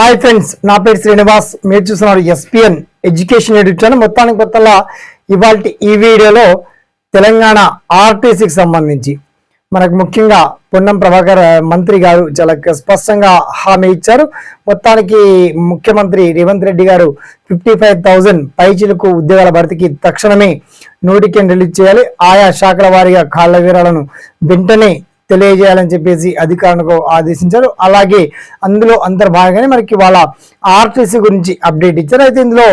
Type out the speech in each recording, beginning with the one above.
Hi friends నా పేరు శ్రీనివాస్. మీరు చూస్తున్నారు ఎస్పిఎన్ ఎడ్యుకేషన్ యూట్యూబ్ మొత్తానికి కొత్తలా ఇవాళ ఈ వీడియోలో తెలంగాణ ఆర్టీసీకి సంబంధించి మనకు ముఖ్యంగా పొన్నం ప్రభాకర్ మంత్రి గారు చాలా స్పష్టంగా హామీ ఇచ్చారు. మొత్తానికి ముఖ్యమంత్రి రేవంత్ రెడ్డి గారు ఫిఫ్టీ ఫైవ్ థౌజండ్ పైచిలకు ఉద్యోగాల భర్తీకి తక్షణమే నోటికెన్ రిలీజ్ చేయాలి. ఆయా శాఖల వారీగా కాళ్ళ వివరాలను వెంటనే తెలియజేయాలని చెప్పేసి అధికారులకు ఆదేశించారు. అలాగే అందులో అంతర్భాగంగానే మనకి వాళ్ళ ఆర్టీసీ గురించి అప్డేట్ ఇచ్చారు. అయితే ఇందులో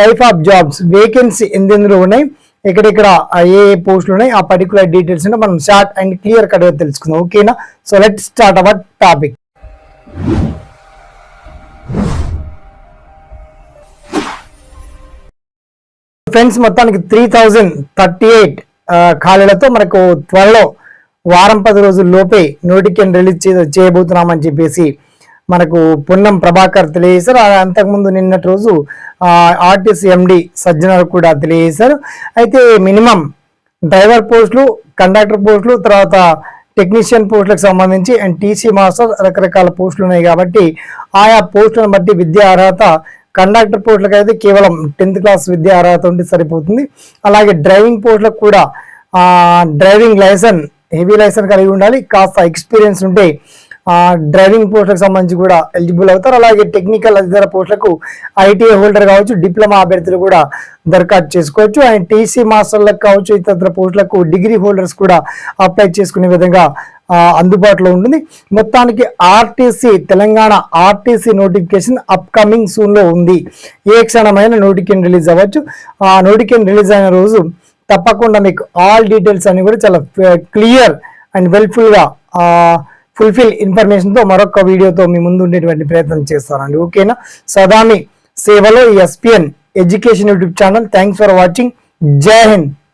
టైప్ ఆఫ్ జాబ్స్ వేకెన్సీ ఎందెందులో ఉన్నాయి ఎక్కడెక్కడ ఏ ఏ పోస్టులు ఉన్నాయి ఆ పర్టికులర్ డీటెయిల్స్ మనం షార్ట్ అండ్ క్లియర్ కట్గా తెలుసుకుందాం. ఓకేనా? So let start our topic friends మొత్తానికి త్రీ థౌజండ్ థర్టీ ఎయిట్ ఖాళీలతో మనకు త్వరలో వారం పది రోజుల లోపే రిలీజ్ చే చేయబోతున్నామని చెప్పేసి మనకు పొన్నం ప్రభాకర్ తెలియజేశారు. అంతకుముందు నిన్నటి రోజు ఆర్టీసీ ఎండి సజ్జనర్ కూడా తెలియజేశారు. అయితే మినిమం డ్రైవర్ పోస్టులు కండక్టర్ పోస్టులు తర్వాత టెక్నీషియన్ పోస్టులకు సంబంధించి అండ్ టీసీ మాస్టర్ రకరకాల పోస్టులు ఉన్నాయి కాబట్టి ఆయా పోస్టులను బట్టి విద్యా అర్హత కండక్టర్ పోస్టులకు అయితే కేవలం టెన్త్ క్లాస్ విద్యా అర్హత ఉంటే సరిపోతుంది. అలాగే డ్రైవింగ్ పోస్టులకు కూడా డ్రైవింగ్ లైసెన్స్ హెవీ లైసెన్స్ కలిగి ఉండాలి. కాస్త ఎక్స్పీరియన్స్ ఉంటే డ్రైవింగ్ పోస్టులకు సంబంధించి కూడా ఎలిజిబుల్ అవుతారు. అలాగే టెక్నికల్ అధికార పోస్టులకు ఐటీఐ హోల్డర్ కావచ్చు డిప్లొమా అభ్యర్థులు కూడా దరఖాస్తు చేసుకోవచ్చు. అండ్ టీసీ మాస్టర్లకు కావచ్చు ఇతర పోస్టులకు డిగ్రీ హోల్డర్స్ కూడా అప్లై చేసుకునే విధంగా అందుబాటులో ఉంటుంది. మొత్తానికి RTC Telangana RTC notification upcoming సూన్లో ఉంది. ఏ క్షణమైన నోటిఫికేషన్ రిలీజ్ అవ్వచ్చు. ఆ నోటిఫికేషన్ రిలీజ్ అయిన రోజు తప్పకుండా మీకు ఆల్ డీటెయిల్స్ అన్ని కూడా చాలా క్లియర్ అండ్ వెల్ఫుల్గా ఫుల్ఫిల్ ఇన్ఫర్మేషన్తో మరొక వీడియోతో మీ ముందు ఉండేటువంటి ప్రయత్నం చేస్తానండి. ఓకేనా సదామి సేవలో SPN education YouTube channel thanks for watching Jai Hind